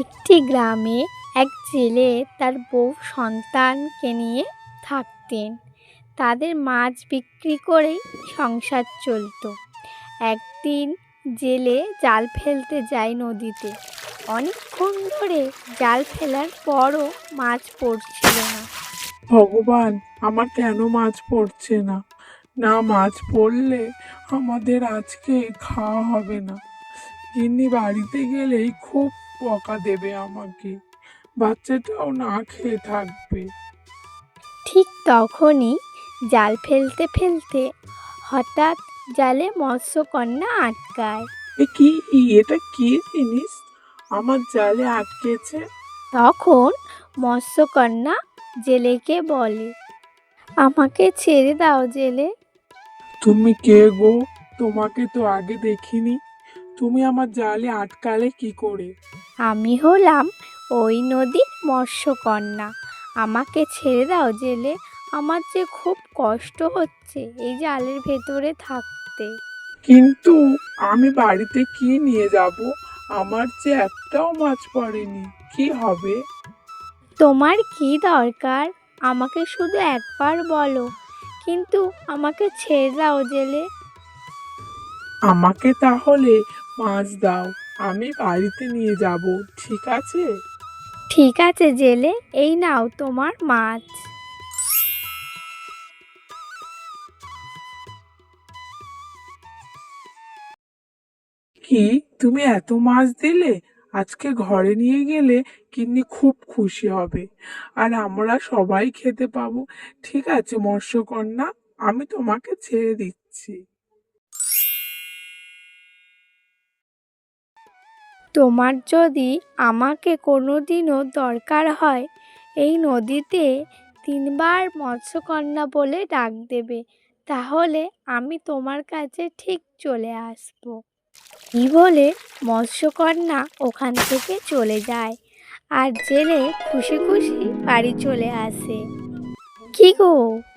একটি গ্রামে এক জেলে তার বউ সন্তানকে নিয়ে থাকতেন। তাদের মাছ বিক্রি করেই সংসার চলতো। একদিন জেলে জাল ফেলতে যায় নদীতে। অনেকক্ষণ ধরে জাল ফেলার পরও মাছ পড়ছিল না। ভগবান, আমার কেন মাছ পড়ছে না? না মাছ পড়লে আমাদের আজকে খাওয়া হবে না। গিন্নি বাড়িতে গেলেই খুব বকা দেবে আমাকে। বাচ্চাটাও না খেয়ে থাকবে। ঠিক তখনই জাল ফেলতে ফেলতে হঠাৎ জালে মৎস্যকন্যা আটকায়। এ কি? এটা কি জিনিস? আমার জালে আটকেছে? তখন মৎস্যকন্যা জেলেকে বলে আমাকে ছেড়ে দাও জেলে। তুমি কে গো? তোমাকে তো আগে দেখিনি। তুমি আমার জালে আটকালে কি করে? আমি হলাম ওই নদীর মৎস্যকন্যা। আমাকে ছেড়ে দাও জেলে। আমার যে খুব কষ্ট হচ্ছে এই জালের ভেতরে থাকতে। কিন্তু আমি বাড়িতে কি নিয়ে যাব? আমার যে একটাও মাছ পড়েনি। কি হবে? তোমার কি দরকার? আমাকে শুধু একবার বলো। কিন্তু আমাকে ছেড়ে দাও জেলে। আমাকে তাহলে মাছ দাও। আমি বাড়িতে নিয়ে যাব ঠিক আছে? ঠিক আছে জেলে। এই নাও তোমার মাছ। কি? তুমি এত মাছ দিলে? আজকে ঘরে নিয়ে গেলে কিন্নি খুব খুশি হবে। আর আমরা সবাই খেতে পাবো। ঠিক আছে মৎস্যকন্যা আমি তোমাকে ছেড়ে দিচ্ছি। তোমার যদি আমাকে কোনো দিনও দরকার হয়, এই নদীতে তিনবার মৎস্যকন্যা বলে ডাক দেবে। তাহলে আমি তোমার কাছে ঠিক চলে আসব। এই বলে মৎস্যকন্যা ওখান থেকে চলে যায় আর জেলে খুশি খুশি বাড়ি চলে আসে। কি গো,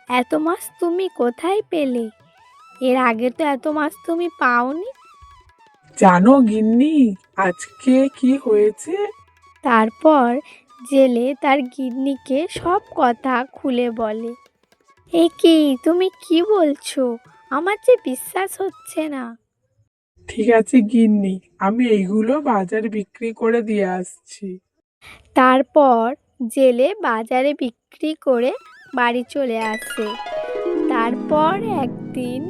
এত মাছ তুমি কোথায় পেলে? এর আগে তো এত মাছ তুমি পাওনি। জানো গিন্নি আজকে কি হয়েছে? তারপর জেলে তার গিন্নিকে সব কথা খুলে বলে। এ কি তুমি কি বলছো? আমার যে বিশ্বাস হচ্ছে না। ঠিক আছে গিন্নি আমি এইগুলো বাজার বিক্রি করে দিয়ে আসছি। তারপর জেলে বাজারে বিক্রি করে বাড়ি চলে আসে। তারপর একদিন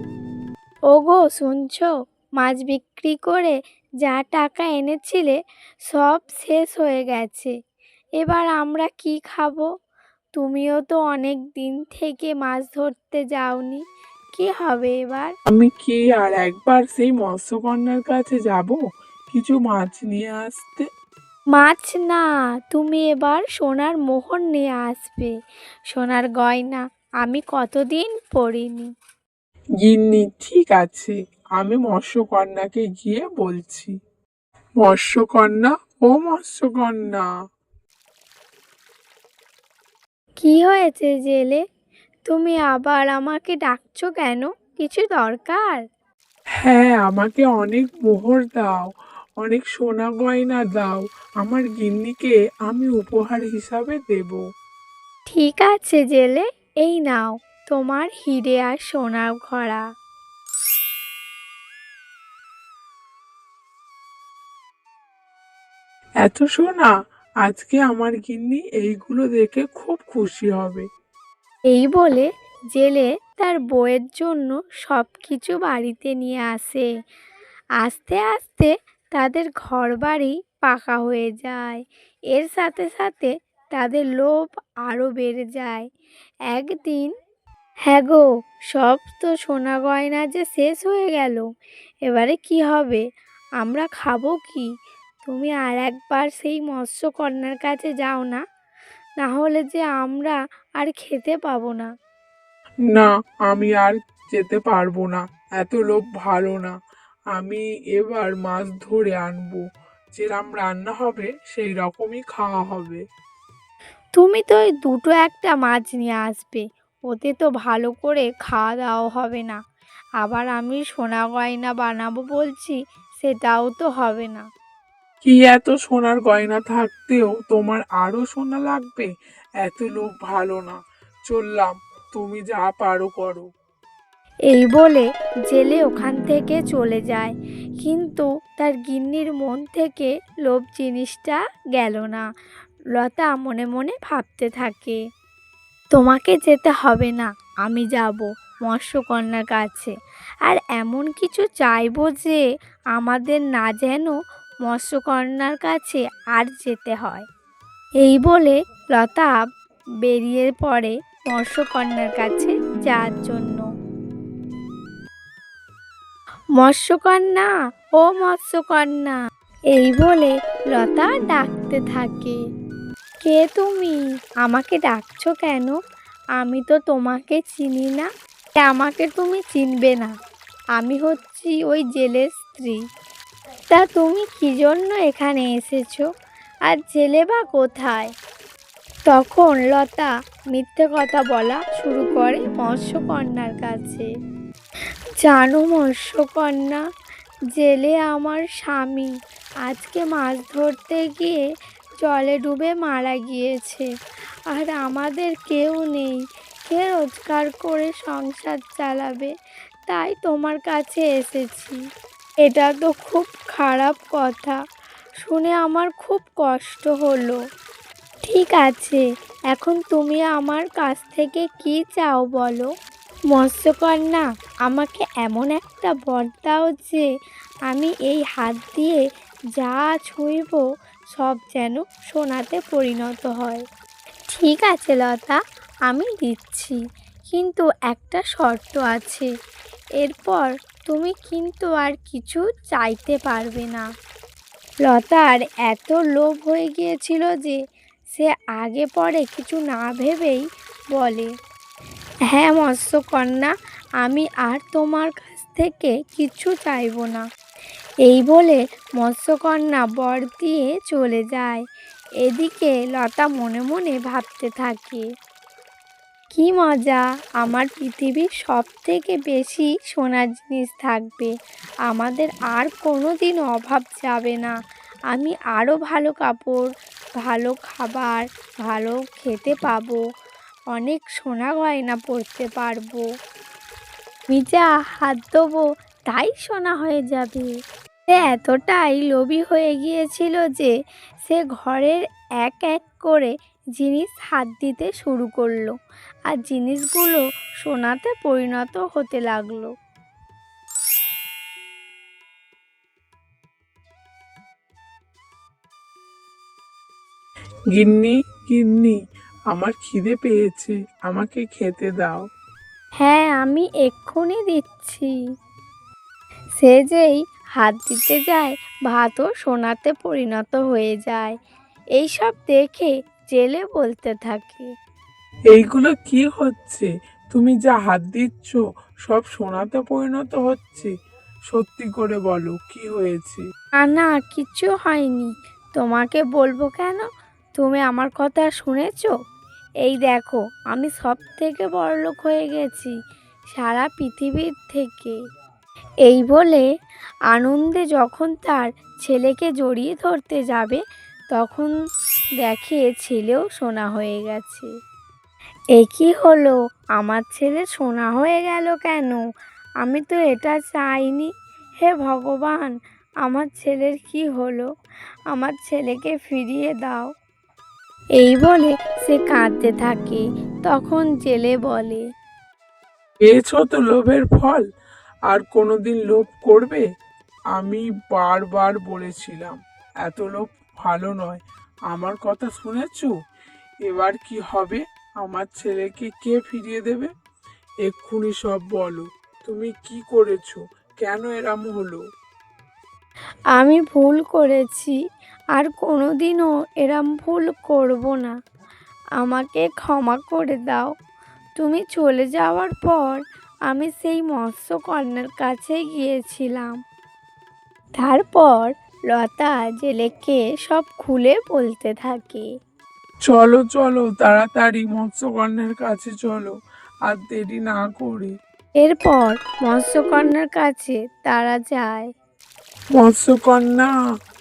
ওগো শুনছো? মাছ বিক্রি করে যা টাকা এনেছিলে সব শেষ হয়ে গেছে। এবার আমরা কি খাব? তুমিও তো অনেক দিন থেকে মাছ ধরতে যাওনি। কি হবে এবার? আমি কি আর একবার সেই মৎস্যকন্যার কাছে যাব কিছু মাছ নিয়ে আসতে? মাছ না তুমি এবার সোনার মোহর নিয়ে আসবে। সোনার গয়না আমি কতদিন পরিনি। গিন্নি ঠিক আছে। আমি মৎস্যকন্যাকে গিয়ে বলছি। মৎস্যকন্যা ও মৎস্যকন্যা! কি হয়েছে জেলে? তুমি আবার আমাকে ডাকছো কেন? কিছু দরকার? হ্যাঁ আমাকে অনেক মোহর দাও অনেক সোনা গয়না দাও। আমার গিন্নিকে আমি উপহার হিসাবে দেব। ঠিক আছে জেলে এই নাও তোমার হিরে আর সোনার ঘড়া। এত সোনা, আজকে আমার গিন্নি এইগুলো দেখে খুব খুশি হবে। এই বলে জেলে তার বউয়ের জন্য সব কিছু বাড়িতে নিয়ে আসে। আস্তে আস্তে তাদের ঘর বাড়ি পাকা হয়ে যায়। এর সাথে সাথে তাদের লোভ আরও বেড়ে যায়। একদিন হ্যাঁ গো, সব তো সোনা গয়না যে শেষ হয়ে গেল। এবারে কি হবে? আমরা খাব কি? তুমি আর একবার সেই মৎস্যকন্যার কাছে যাও না না হলে যে আমরা আর খেতে পাবো না। না আমি আর যেতে পারব না এত লোভ ভালো না। আমি এবার মাছ ধরে আনব যেরকম রান্না হবে সেই রকমই খাওয়া হবে। তুমি তো ওই দুটো একটা মাছ নিয়ে আসবে ওতে তো ভালো করে খাওয়া দাওয়া হবে না। আবার আমি সোনা গয়না বানাবো বলছি সেটাও তো হবে না। কি এত সোনার গয়না থাকতেও তোমার আরও সোনা লাগবে? এত লোভ ভালো না। চললাম, তুমি যা পারো করো। এই বলে জেলে ওখান থেকে চলে যায়। কিন্তু তার গিন্নির মন থেকে লোভ জিনিসটা গেল না। লতা মনে মনে ভাবতে থাকে, তোমাকে যেতে হবে না, আমি যাব মৎস্যকন্যার কাছে। আর এমন কিছু চাইব যে আমাদের না যেন মৎস্যকন্যার কাছে আর যেতে হয়। এই বলে লতা বেরিয়ে পড়ে মৎস্যকন্যার কাছে যাওয়ার জন্য। মৎস্যকন্যা, ও মৎস্যকন্যা, এই বলে লতা ডাকতে থাকে। কে তুমি? আমাকে ডাকছো কেন? আমি তো তোমাকে চিনি না। আমাকে তুমি চিনবে না। আমি হচ্ছি ওই জেলের স্ত্রী। তা তুমি কি জন্য এখানে এসেছ? আর জেলে বা কোথায়? তখন লতা মিথ্যে কথা বলা শুরু করে মৎস্যকন্যার কাছে। জানো মৎস্যকন্যা, জেলে আমার স্বামী। আজকে মাছ ধরতে গিয়ে জলে ডুবে মারা গিয়েছে। আর আমাদের কেউ নেই। কে রোজগার করে সংসার চালাবে? তাই তোমার কাছে এসেছি। এটা তো খুব খারাপ কথা। শুনে আমার খুব কষ্ট হলো। ঠিক আছে, এখন তুমি আমার কাছ থেকে কি চাও বলো? মৎস্যকন্যা, আমাকে এমন একটা বর দাও যে আমি এই হাত দিয়ে যা ছুঁইব সব যেন সোনাতে পরিণত হয়। ঠিক আছে লতা, আমি দিচ্ছি। কিন্তু একটা শর্ত আছে। এরপর তুমি কিন্তু আর কিছু চাইতে পারবে না। লতার এত লোভ হয়ে গিয়েছিল যে সে আগে পরে কিছু না ভেবেই বলে হ্যাঁ মৎস্যকন্যা, আমি আর তোমার কাছ থেকে কিছু চাইব না। এই বলে মৎস্যকন্যা বর দিয়ে চলে যায়। এদিকে লতা মনে মনে ভাবতে থাকে। কি মজা! আমার পৃথিবীর সব থেকে বেশি সোনার জিনিস থাকবে। আমাদের আর কোনো দিন অভাব যাবে না। আমি আরও ভালো কাপড়, ভালো খাবার, ভালো খেতে পাবো। অনেক সোনা গয়না পরতে পারব। আমি যা হাত দেবো, তাই সোনা হয়ে যাবে। সে এতটাই লোভী হয়ে গিয়েছিল যে সে ঘরের এক এক করে জিনিস হাত দিতে শুরু করল আর জিনিসগুলো সোনাতে পরিণত হতে লাগল। গিন্নি গিন্নি আমার খিদে পেয়েছে আমাকে খেতে দাও। হ্যাঁ আমি এক্ষুনি দিচ্ছি। সে যেই হাত দিতে যায় ভাতও সোনাতে পরিণত হয়ে যায়। এইসব দেখে জেলে বলতে থাকে। এইগুলো কি হচ্ছে? তুমি যা হাত দিচ্ছ সব সোনাতে পরিণত হচ্ছে। সত্যি করে বলো কি হয়েছে? না না কিচ্ছু হয়নি। তোমাকে বলব কেন? তুমি আমার কথা শুনেছো? এই দেখো আমি সব থেকে বড়লোক হয়ে গেছি সারা পৃথিবীর থেকে। এই বলে আনন্দে যখন তার ছেলেকে জড়িয়ে ধরতে যাবে তখন দেখে ছেলেও সোনা হয়ে গেছে। এ কি হলো? আমার ছেলে সোনা হয়ে গেল কেন? আমি তো এটা চাইনি। হে ভগবান, আমার ছেলের কি হলো? আমার ছেলেকে ফিরিয়ে দাও। এই বলে সে কাঁদতে থাকে। তখন জেলে বলে পেয়েছ তো লোভের ফল, আর কোনোদিন লোভ করবে? আমি বারবার বলেছিলাম, এত লোভ ভালো নয়। আমার কথা শুনেছ? এবার কি হবে? আমার ছেলেকে কে ফিরিয়ে দেবে? এক্ষুনি সব বলো। তুমি কি করেছ? কেন এরম হলো? আমি ভুল করেছি। আর কোনোদিনও এরম ভুল করব না। আমাকে ক্ষমা করে দাও। তুমি চলে যাওয়ার পর আমি সেই মৎস্যকন্যার কাছে গিয়েছিলাম। তারপর লতা জেলেকে সব খুলে বলতে থাকে। চলো চলো তাড়াতাড়ি মৎস্যকন্যার কাছে চলো আর দেরি না করে। এরপর মৎস্যকন্যার কাছে তারা যায়। মৎস্যকন্যা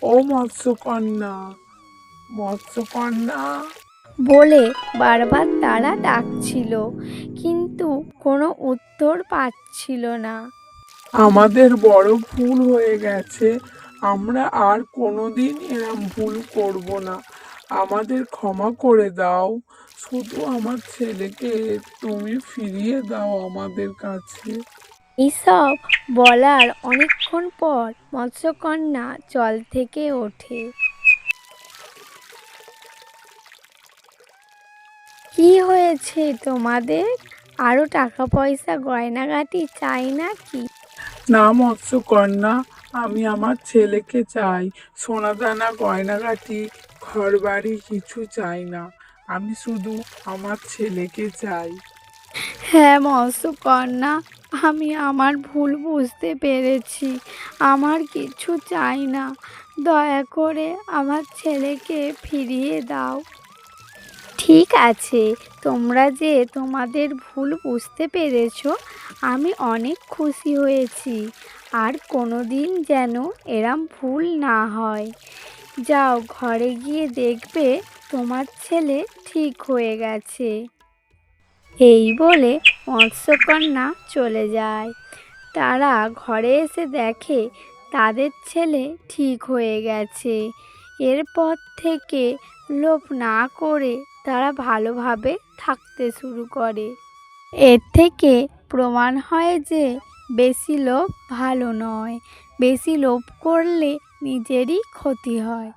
ও ও মৎস্যকন্যা মৎস্যকন্যা। বলে বারবার তারা ডাকছিল কিন্তু কোনো উত্তর পাচ্ছিল না। আমাদের বড় ভুল হয়ে গেছে আমরা আর কোনোদিন এরম ভুল করব না। আমাদের ক্ষমা করে দাও। শুধু আমার ছেলেকে তুমি ফিরিয়ে দাও আমাদের কাছে। এইসব বলার অনেকক্ষণ পর মৎস্যকন্যা জল থেকে ওঠে। কি হয়েছে তোমাদের? আরও টাকা পয়সা গয়নাগাটি চাই নাকি? না মৎস্যকন্যা আমি আমার ছেলেকে চাই। সোনাদানা, গয়নাগাটি ঘর বাড়ি কিছু চাই না। আমি শুধু আমার ছেলেকে চাই। হ্যাঁ মৎস্যকন্যা, আমি আমার ভুল বুঝতে পেরেছি। আমার কিছু চাই না। দয়া করে আমার ছেলেকে ফিরিয়ে দাও। ঠিক আছে, তোমরা যে তোমাদের ভুল বুঝতে পেরেছ, আমি অনেক খুশি হয়েছি। আর কোনো দিন যেন এরম ভুল না হয়। যাও, ঘরে গিয়ে দেখবে তোমার ছেলে ঠিক হয়ে গেছে। এই বলে মৎস্যকন্যা চলে যায়। তারা ঘরে এসে দেখে তাদের ছেলে ঠিক হয়ে গেছে। এরপর থেকে লোভ না করে তারা ভালোভাবে থাকতে শুরু করে। এর থেকে প্রমাণ হয় যে বেশি লোভ ভালো নয়। বেশি লোভ করলে নিজেরই ক্ষতি হয়।